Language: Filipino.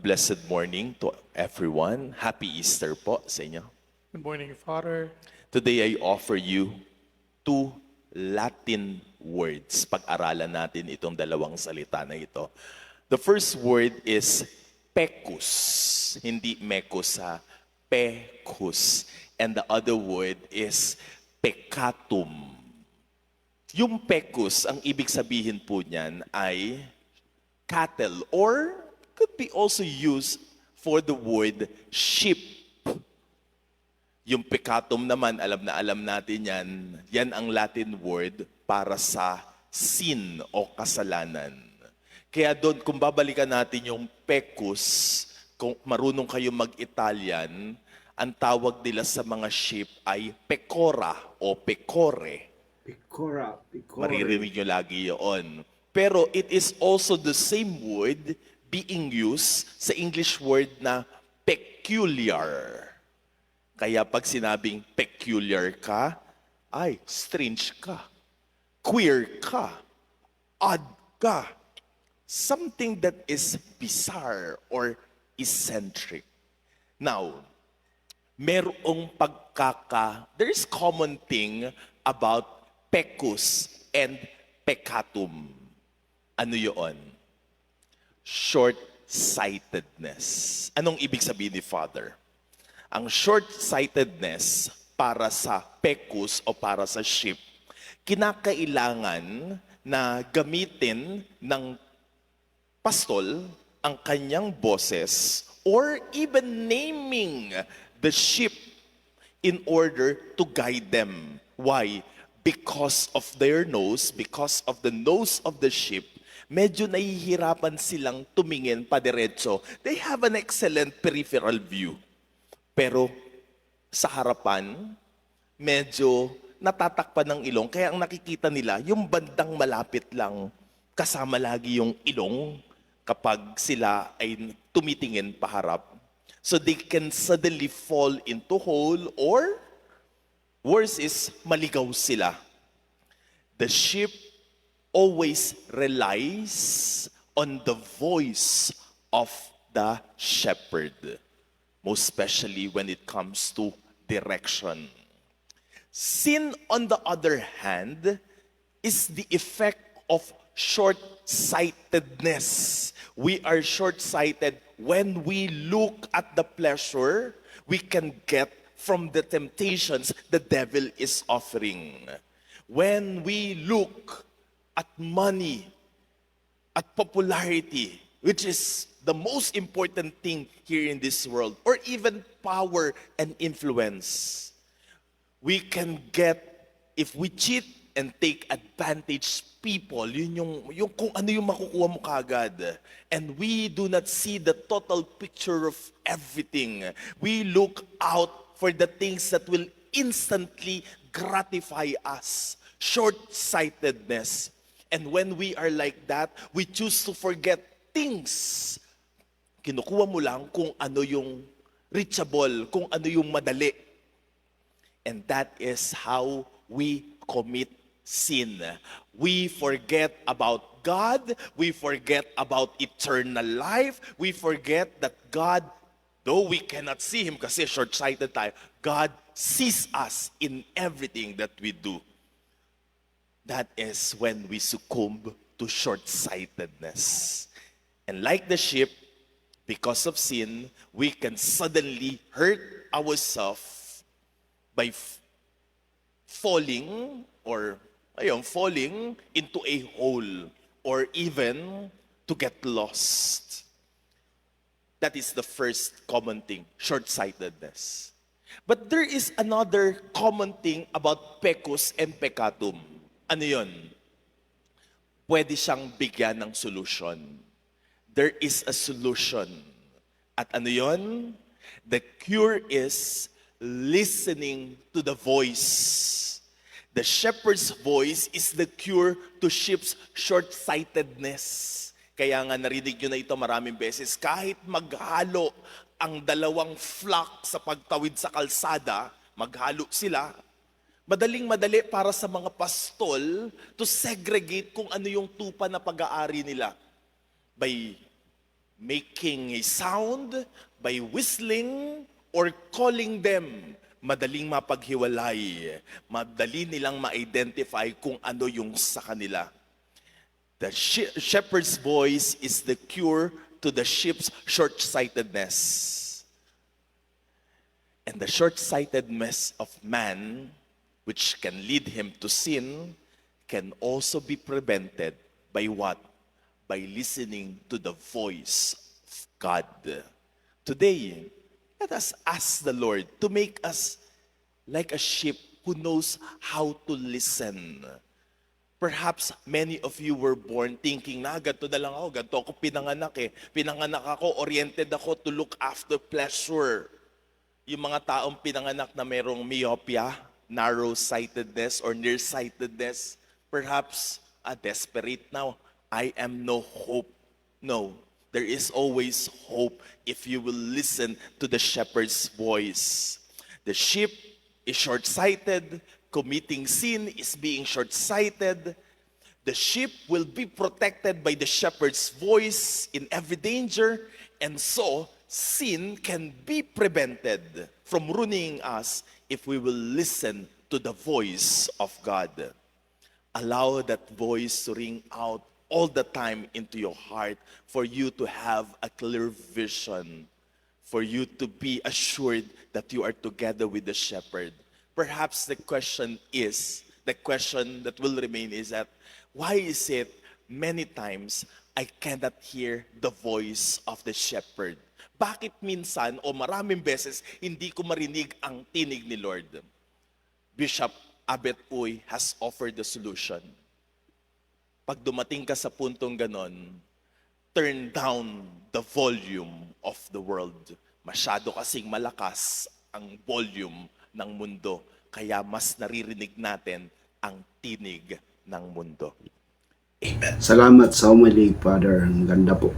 blessed morning to everyone. Happy Easter po sa inyo. Good morning, Father. Today I offer you two Latin words. Pag-aralan natin itong dalawang salita na ito. The first word is pecus. Hindi mecus ha. Pecus. And the other word is peccatum. Yung pecus, ang ibig sabihin po niyan ay cattle or could be also used for the word sheep. Yung peccatum naman, alam na alam natin yan, yan ang Latin word para sa sin o kasalanan. Kaya doon, kung babalikan natin yung pecus, kung marunong kayo mag-Italian, ang tawag nila sa mga sheep ay pecora o pecore. Picora, picora. Maririnig nyo lagi yun. Pero it is also the same word being used sa English word na peculiar. Kaya pag sinabing peculiar ka, ay, strange ka, queer ka, odd ka, something that is bizarre or eccentric. Now, merong pagkaka, there is common thing about pecus and peccatum. Ano yun? Short-sightedness. Anong ibig sabihin ni Father? Ang short-sightedness para sa pecus o para sa sheep, kinakailangan na gamitin ng pastol ang kanyang boses or even naming the sheep in order to guide them. Why? Because of their nose, because of the nose of the sheep, medyo nahihirapan silang tumingin padiretso. They have an excellent peripheral view. Pero sa harapan, medyo natatakpan ng ilong. Kaya ang nakikita nila, yung bandang malapit lang, kasama lagi yung ilong kapag sila ay tumitingin paharap. So they can suddenly fall into hole or worse is maligaw sila. The sheep always relies on the voice of the shepherd, most especially when it comes to direction. Sin, on the other hand, is the effect of short-sightedness. We are short-sighted when we look at the pleasure we can get from the temptations the devil is offering. When we look at money, at popularity, which is the most important thing here in this world, or even power and influence, we can get, if we cheat and take advantage people, yun yung, yung kung ano yung makukuha mo kagad. And we do not see the total picture of everything. We look out for the things that will instantly gratify us. Short-sightedness. And when we are like that, we choose to forget things. Kinukuha mo lang kung ano yung reachable, kung ano yung madali. And that is how we commit sin. We forget about God. We forget about eternal life. We forget that God, though we cannot see Him kasi short-sighted tayo, God sees us in everything that we do. That is when we succumb to short-sightedness. And like the sheep, because of sin, we can suddenly hurt ourselves by falling or ayun, falling into a hole or even to get lost. That is the first common thing, short-sightedness. But there is another common thing about pecus and peccatum. Ano yun? Pwede siyang bigyan ng solution. There is a solution. At ano yun? The cure is listening to the voice. The shepherd's voice is the cure to sheep's short-sightedness. Kaya nga narinig nyo na ito maraming beses, kahit maghalo ang dalawang flock sa pagtawid sa kalsada, maghalo sila, madaling madali para sa mga pastol to segregate kung ano yung tupa na pag-aari nila by making a sound by whistling or calling them. Madaling mapaghiwalay. Madali nilang ma-identify kung ano yung sa kanila. The she- shepherd's voice is the cure to the sheep's short-sightedness. And the short-sightedness of man, which can lead him to sin, can also be prevented by what? By listening to the voice of God. Today, let us ask the Lord to make us like a sheep who knows how to listen. Perhaps many of you were born thinking na ganito na lang ako, ganito ako pinanganak eh. Pinanganak ako, oriented ako to look after pleasure. Yung mga taong pinanganak na merong myopia, narrow-sightedness or nearsightedness, perhaps a desperate now. I am no hope. No, there is always hope if you will listen to the shepherd's voice. The sheep is short-sighted, committing sin is being short-sighted. The sheep will be protected by the shepherd's voice in every danger, and so sin can be prevented from ruining us if we will listen to the voice of God. Allow that voice to ring out all the time into your heart for you to have a clear vision, for you to be assured that you are together with the shepherd. Perhaps the question is, the question that will remain is that, why is it many times I cannot hear the voice of the shepherd? Bakit minsan o maraming beses hindi ko marinig ang tinig ni Lord? Bishop Abet Uy has offered the solution. Pag dumating ka sa puntong ganon, turn down the volume of the world. Masyado kasing malakas ang volume ng mundo, kaya mas naririnig natin ang tinig ng mundo. Salamat sa umali, Father. Ang ganda po.